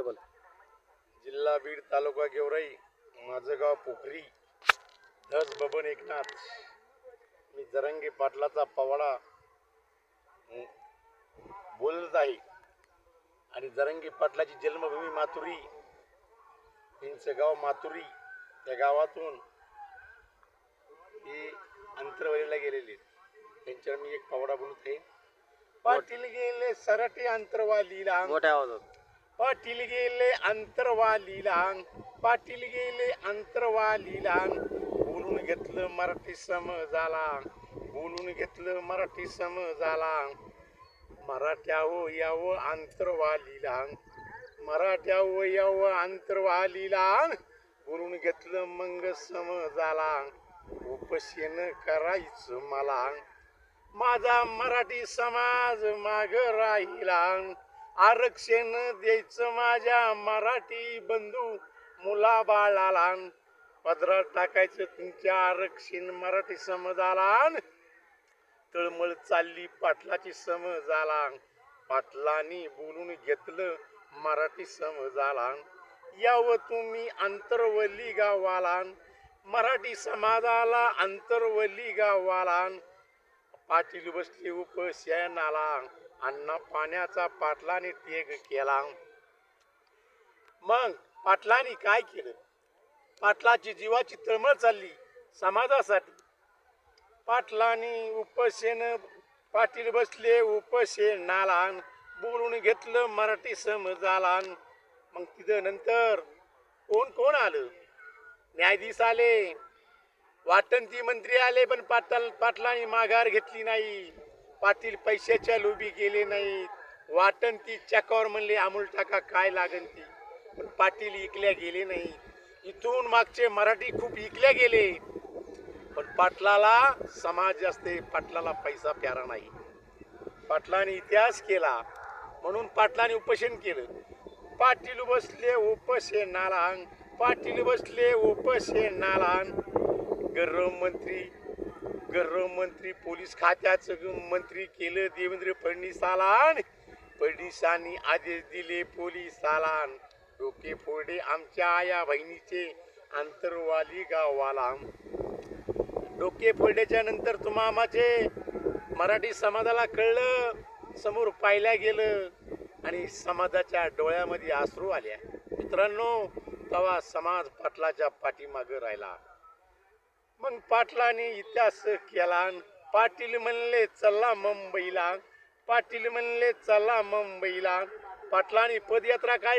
Double जिल्हा बीड तालुका गेवराई माझं गाव पोखरी. धस बबन एकनाथ. मी जरंगे पाटलाचा पवाडा. बोलत आहे आणि जरंगे पाटलाची जन्मभूमी माथुरी. यांचं गाव माथुरी. त्या गावातून हे अंतरवलीला गेलेले त्यांच्यावर मी एक पवाडा बोलत आहे पाटील गेले सराटे अंतरवालीला. मोठ्या आवाजात. पाटील गेले अंतरवालीला पाटील गेले अंतरवालीला. बोलून घेतलं मराठी समजाला बोलून घेतलं मराठी समजाला. मराठ्याव यावं अंतरवालीलांग मराठ्याव यावं अंतरवालीला. बोलून घेतलं मंग समजाला. उपशेन करायचं मला. माझा मराठी समाज माग राहिला. आरक्षण द्यायचं माझ्या मराठी बंधू मुला बाळाला पदरात टाकायचं तुमच्या आरक्षण मराठी समजाला तळमळ चालली पाटलाची समजाला पाटलानी बोलून घेतलं मराठी समजाला याव तुम्ही अंतरवली गावाला मराठी समाजाला अंतरवली गावाला पाटील बसले उपशयनाला अण्णा पाण्याचा पाटलाने त्याग केला. मग पाटलाने काय केलं? पाटलाची जीवाची तळमळ चालली समाजासाठी. पाटलांनी उपसेन पाटील बसले उपोषणाला बोलून घेतलं मराठी समजाला. मग तिथं नंतर कोण कोण आलं? न्यायाधीश आले. वाटंती मंत्री आले पण पाटल पाटलांनी माघार घेतली नाही. पाटील पैशाच्या लोभी गेले नाहीत. वाटंती चकावर म्हणले अमोल टाका काय लागन ती? पण पाटील इकल्या गेले नाही इथून मागचे मराठी खूप इकल्या गेले. पण पाटलाला समाज असते पाटलाला पैसा प्यारा नाही. पाटलाने इतिहास केला म्हणून पाटलाने उपोषण केलं. पाटील बसले उपोषणाला पाटील बसले उपोषणाला गृहमंत्री गृहमंत्री पोलीस खात्याचं मंत्री केलं देवेंद्र फडणवीसाला फडणवीसांनी आदेश दिले पोलिसाला डोके फोडे आमच्या आया बहिणीचे आंतरवाली गावाला डोके फोडल्याच्या नंतर तुम्हा मराठी समाजाला कळलं समोर पाहिल्या गेलं आणि समाजाच्या डोळ्यामध्ये अश्रू आल्या. मित्रांनो तेव्हा समाज पाटलाच्या पाठीमागं राहिला. मग पाटलाने इतिहास केला. पाटील म्हणले चला मुंबईला. पाटील म्हणले चला मुंबईला. पाटलाने पदयात्रा काय